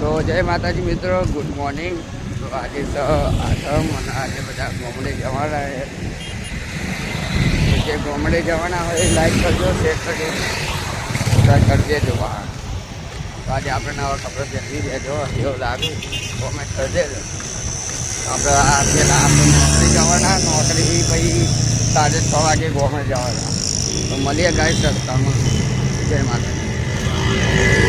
તો જય માતાજી મિત્રો ગુડ મોર્નિંગ તો આજે તો આઠમ અને આજે બધા ગોમડે જવાના છે. જે ગોમડે જવાના હોય લાઈક કરજો શેર કરજો કરી દેજો વાહન તો આજે આપણે નવા કપડાં પહેરી દેજો એવું લાગે કોમેન્ટ કરી દેજો આપણે આ પેલા આપણે નોકરી જવાના, નોકરી પછી સાંજે છ વાગે ગોમડે જવાના. તો મળીએ ગાઈ રસ્તામાં. જય માતાજી.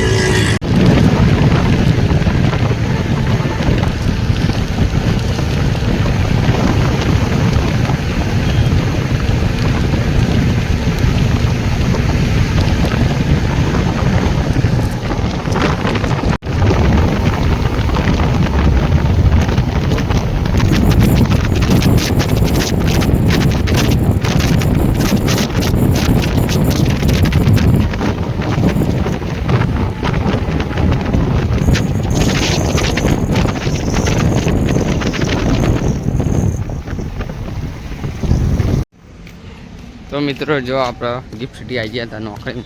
તો મિત્રો જો આપણે ગિફ્ટ સિટી આવી ગયા હતા નોકરી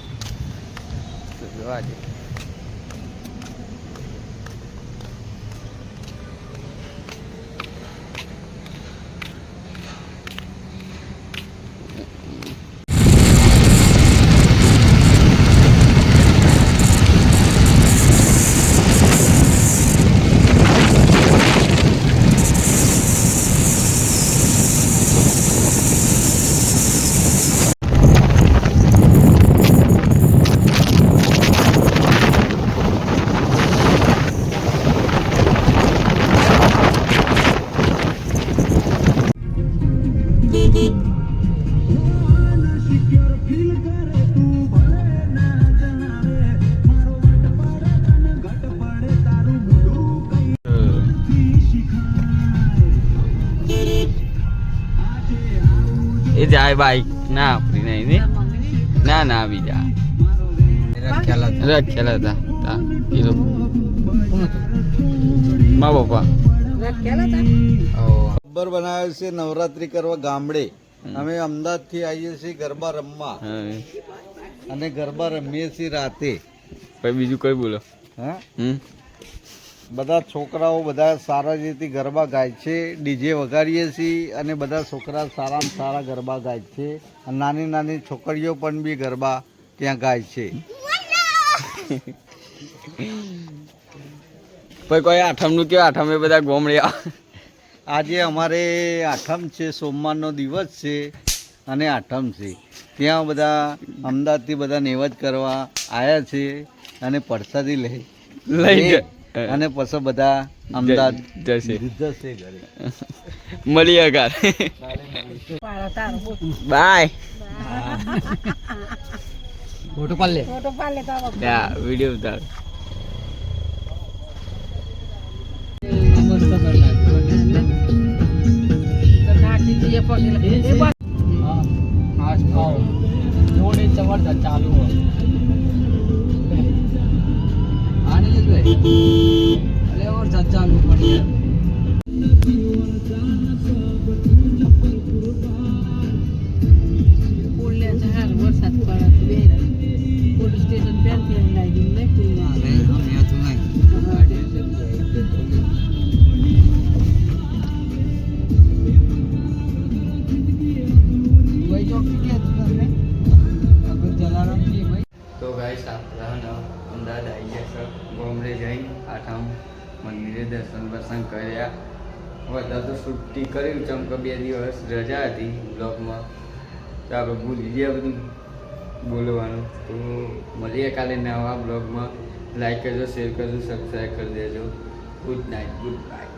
જોવા જઈએ એ જાય બાઈક. ના આપણી નહીં ને? ના ના બીજા રખેલા હતા. મા બાપા ગબ્બર બનાવે છે નવરાત્રી કરવા ગામડે. અમે અમદાવાદથી આવીએ છીએ ગરબા રમવા. અને ગરબા રમીએ છીએ રાતે. પછી બીજું કઈ બોલો? હા? હમ. બધા છોકરાઓ બધા સારા રીતે ગરબા ગાય છે ડીજે વગાડીએ છીએ અને બધા છોકરા સારામાં સારા ગરબા ગાય છે અને નાની નાની છોકરીઓ પણ બી ગરબા ત્યાં ગાય છે. પછી કોઈ આઠમનું કયો? આઠમે બધા ગોમડ્યા આજે અમારે આઠમ છે સોમવારનો દિવસ છે અને આઠમ છે. ત્યાં બધા અમદાવાદથી બધા નેવજ કરવા આવ્યા છે અને પરસાદી લઈ લઈ. અને પછી બધા અમદાવાદ જશે જશે મળીએ ઘર બાય. ફોટો પાડ લે. વીડિયો ઉતાર. ચાલુ આને લીધું અરે ઓર ચાલુ પડી તો દર્શન બર્શન કર્યા. બધા તો છૂટી કર્યું ચમ કે બે દિવસ રજા હતી બ્લોકમાં. તો આપણે ભૂલી ગયા બધું બોલવાનું. તો મળીએ કાલે નવા બ્લોગમાં લાઈક કરજો શેર કરજો સબસ્ક્રાઈબ કરી દેજો. Good night good bye